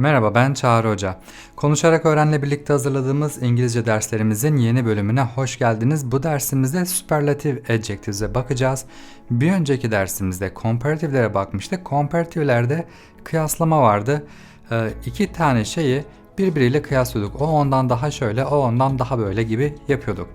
Merhaba ben Çağrı Hoca. Konuşarak Öğren'le birlikte hazırladığımız İngilizce derslerimizin yeni bölümüne hoş geldiniz. Bu dersimizde superlative adjectives'e bakacağız. Bir önceki dersimizde comparative'lere bakmıştık. Comparative'lerde kıyaslama vardı. Ee, iki tane şeyi birbiriyle kıyaslıyorduk. O ondan daha şöyle, o ondan daha böyle gibi yapıyorduk.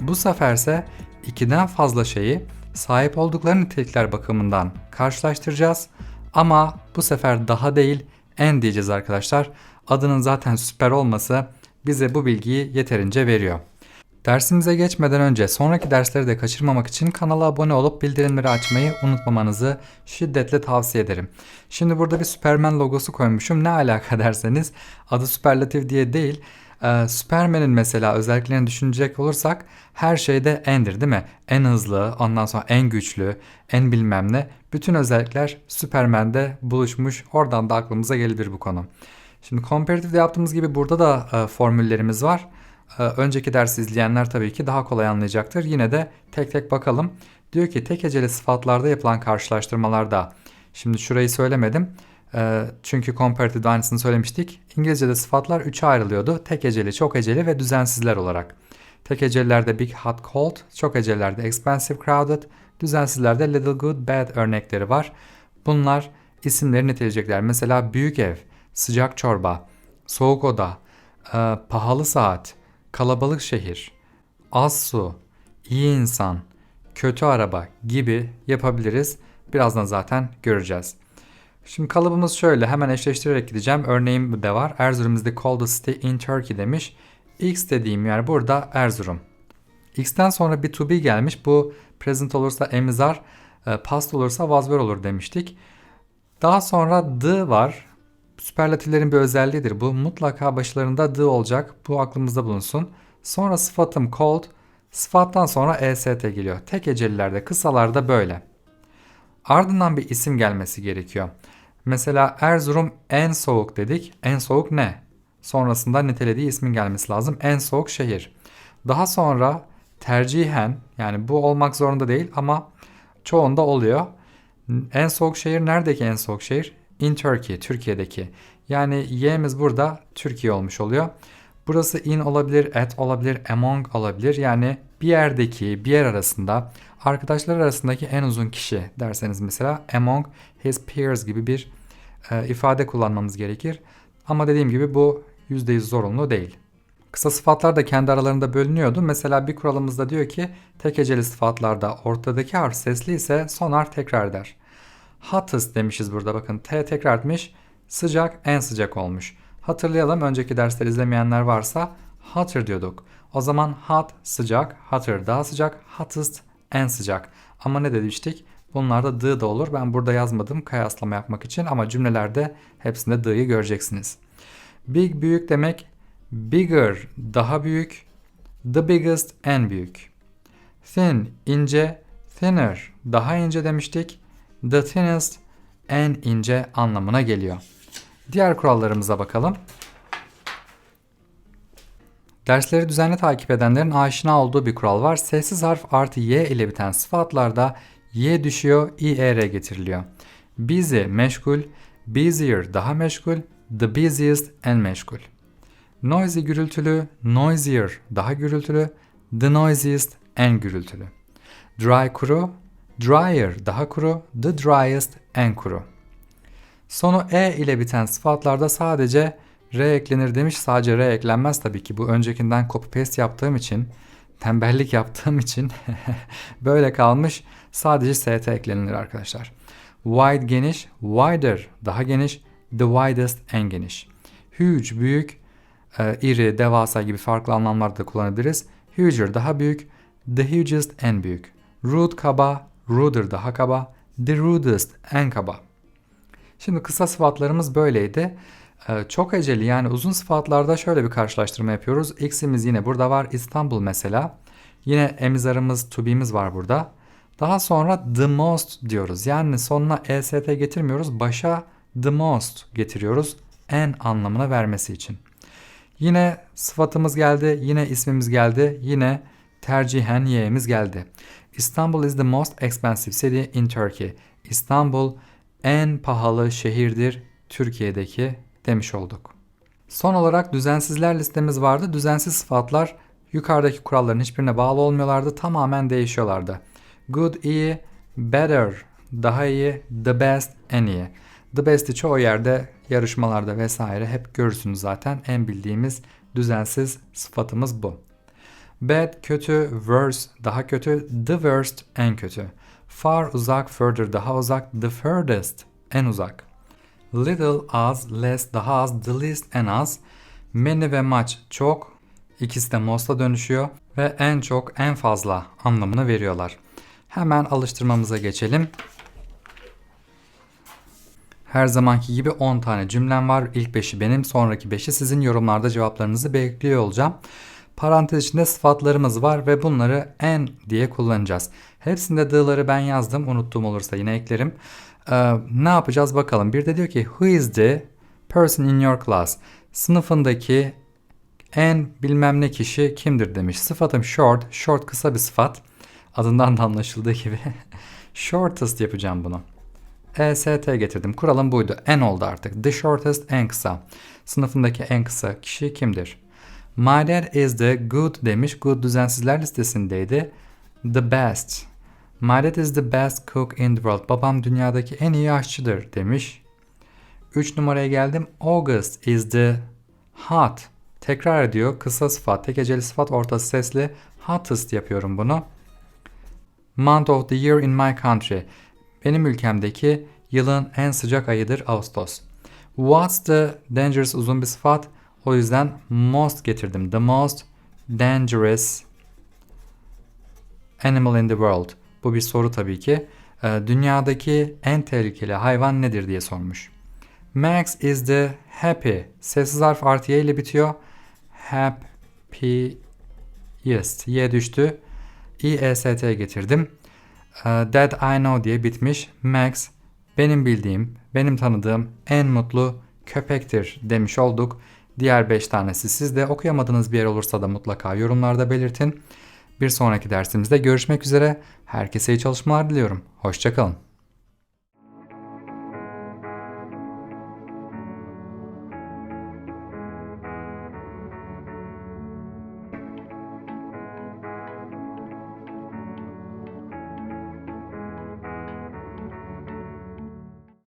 Bu seferse ikiden fazla şeyi sahip oldukları nitelikler bakımından karşılaştıracağız. Ama bu sefer daha değil en diyeceğiz arkadaşlar. Adının zaten süper olması bize bu bilgiyi yeterince veriyor. Dersimize geçmeden önce sonraki dersleri de kaçırmamak için kanala abone olup bildirimleri açmayı unutmamanızı şiddetle tavsiye ederim. Şimdi burada bir Superman logosu koymuşum. Ne alaka derseniz adı süperlatif diye değil. Ee, Superman'in mesela özelliklerini düşünecek olursak her şeyde endir değil mi? En hızlı, ondan sonra en güçlü, en bilmem ne. Bütün özellikler Superman'de buluşmuş. Oradan da aklımıza gelir bu konu. Şimdi comparative'de yaptığımız gibi burada da e, formüllerimiz var. E, önceki dersi izleyenler tabii ki daha kolay anlayacaktır. Yine de tek tek bakalım. Diyor ki tek heceli sıfatlarda yapılan karşılaştırmalarda. Şimdi şurayı söylemedim. E, çünkü comparative'de aynısını söylemiştik. İngilizce'de sıfatlar üçe ayrılıyordu. Tek heceli, çok heceli ve düzensizler olarak. Tek hecelilerde big, hot, cold, çok hecelilerde expensive, crowded, düzensizlerde little, good, bad örnekleri var. Bunlar isimleri niteleyecekler. Mesela büyük ev, sıcak çorba, soğuk oda, e, pahalı saat, kalabalık şehir, az su, iyi insan, kötü araba gibi yapabiliriz. Birazdan zaten göreceğiz. Şimdi kalıbımız şöyle hemen eşleştirerek gideceğim. Örneğim de var. Erzurum is the coldest city in Turkey demiş. X dediğim yer burada Erzurum. X'ten sonra bir to be gelmiş. Bu present olursa emizar, e, past olursa was were olur demiştik. Daha sonra the var. Süperlatiflerin bir özelliğidir. Bu mutlaka başlarında the olacak. Bu aklımızda bulunsun. Sonra sıfatım cold. Sıfattan sonra est geliyor. Tek hecelilerde, kısalarda böyle. Ardından bir isim gelmesi gerekiyor. Mesela Erzurum en soğuk dedik. En soğuk ne? Sonrasında nitelediği ismin gelmesi lazım. En soğuk şehir. Daha sonra tercihen yani bu olmak zorunda değil ama çoğunda oluyor. En soğuk şehir neredeki en soğuk şehir? In Turkey, Türkiye'deki. Yani y'miz burada Türkiye olmuş oluyor. Burası in olabilir, at olabilir, among olabilir. Yani bir yerdeki, bir yer arasında, arkadaşlar arasındaki en uzun kişi derseniz mesela among his peers gibi bir e, ifade kullanmamız gerekir. Ama dediğim gibi bu %100 zorunlu değil. Kısa sıfatlar da kendi aralarında bölünüyordu. Mesela bir kuralımızda diyor ki tek heceli sıfatlarda ortadaki harf sesli ise son harf tekrar eder. Hottest demişiz burada bakın T tekrar etmiş. Sıcak en sıcak olmuş. Hatırlayalım önceki dersleri izlemeyenler varsa hotter diyorduk. O zaman hot sıcak, hotter daha sıcak, hottest en sıcak. Ama ne demiştik? Bunlarda the da olur. Ben burada yazmadım kıyaslama yapmak için ama cümlelerde hepsinde the'yı göreceksiniz. Big büyük demek bigger daha büyük, the biggest en büyük. Thin ince, thinner daha ince demiştik. The thinnest en ince anlamına geliyor. Diğer kurallarımıza bakalım. Dersleri düzenli takip edenlerin aşina olduğu bir kural var. Sessiz harf artı y ile biten sıfatlarda y düşüyor, ir getiriliyor. Busy meşgul, busier daha meşgul, the busiest en meşgul. Noisy gürültülü, noisier daha gürültülü, the noisiest en gürültülü. Dry kuru, drier daha kuru, the driest en kuru. Sonu e ile biten sıfatlarda sadece r eklenir demiş. Sadece r eklenmez tabii ki. Bu öncekinden copy paste yaptığım için, tembellik yaptığım için böyle kalmış. Sadece st eklenilir arkadaşlar. Wide geniş, wider daha geniş, the widest en geniş. Huge büyük, e, iri, devasa gibi farklı anlamlarda da kullanabiliriz. Huger daha büyük, the hugest en büyük. Rude kaba, ruder daha kaba, the rudest en kaba. Şimdi kısa sıfatlarımız böyleydi. Ee, çok heceli yani uzun sıfatlarda şöyle bir karşılaştırma yapıyoruz. X'imiz yine burada var. İstanbul mesela. Yine emizarımız, to be'miz var burada. Daha sonra the most diyoruz. Yani sonuna est getirmiyoruz. Başa the most getiriyoruz. En anlamına vermesi için. Yine sıfatımız geldi. Yine ismimiz geldi. Yine tercihen y'miz geldi. İstanbul is the most expensive city in Turkey. İstanbul en pahalı şehirdir Türkiye'deki demiş olduk. Son olarak düzensizler listemiz vardı. Düzensiz sıfatlar yukarıdaki kuralların hiçbirine bağlı olmuyorlardı. Tamamen değişiyorlardı. Good iyi, better daha iyi, the best en iyi. The best'i çoğu yerde yarışmalarda vesaire hep görürsünüz zaten. En bildiğimiz düzensiz sıfatımız bu. Bad kötü, worse daha kötü, the worst en kötü. Far uzak, further daha uzak, the furthest en uzak. Little az, less daha az, the least en az. Many ve much çok, ikisi de most'a dönüşüyor ve en çok, en fazla anlamını veriyorlar. Hemen alıştırmamıza geçelim. Her zamanki gibi 10 tane cümlem var. İlk 5'i benim, sonraki 5'i sizin yorumlarda cevaplarınızı bekliyor olacağım. Parantez içinde sıfatlarımız var ve bunları en diye kullanacağız. Hepsinde the'ları ben yazdım. Unuttuğum olursa yine eklerim. Ee, ne yapacağız bakalım. Bir de diyor ki who is the person in your class? Sınıfındaki en bilmem ne kişi kimdir demiş. Sıfatım short. Short kısa bir sıfat. Adından da anlaşıldığı gibi. Shortest yapacağım bunu. EST getirdim. Kuralım buydu. En oldu artık. The shortest en kısa. Sınıfındaki en kısa kişi kimdir? Dad is the good demiş. Good düzensizler listesindeydi. The best. My dad is the best cook in the world. Babam dünyadaki en iyi aşçıdır demiş. 3 numaraya geldim. August is the hot. Tekrar ediyor. Kısa sıfat, tek heceli sıfat, ortası sesli. Hottest yapıyorum bunu. Month of the year in my country. Benim ülkemdeki yılın en sıcak ayıdır Ağustos. What's the dangerous uzun bir sıfat. O yüzden most getirdim. The most dangerous animal in the world. Bu bir soru tabii ki. Ee, dünyadaki en tehlikeli hayvan nedir diye sormuş. Max is the happy. Sessiz harf artı ile bitiyor. Happiest. Y düştü. I-E-S-T getirdim. Ee, That I know diye bitmiş. Max benim bildiğim, benim tanıdığım en mutlu köpektir demiş olduk. Diğer 5 tanesi sizde okuyamadığınız bir yer olursa da mutlaka yorumlarda belirtin. Bir sonraki dersimizde görüşmek üzere. Herkese iyi çalışmalar diliyorum. Hoşçakalın.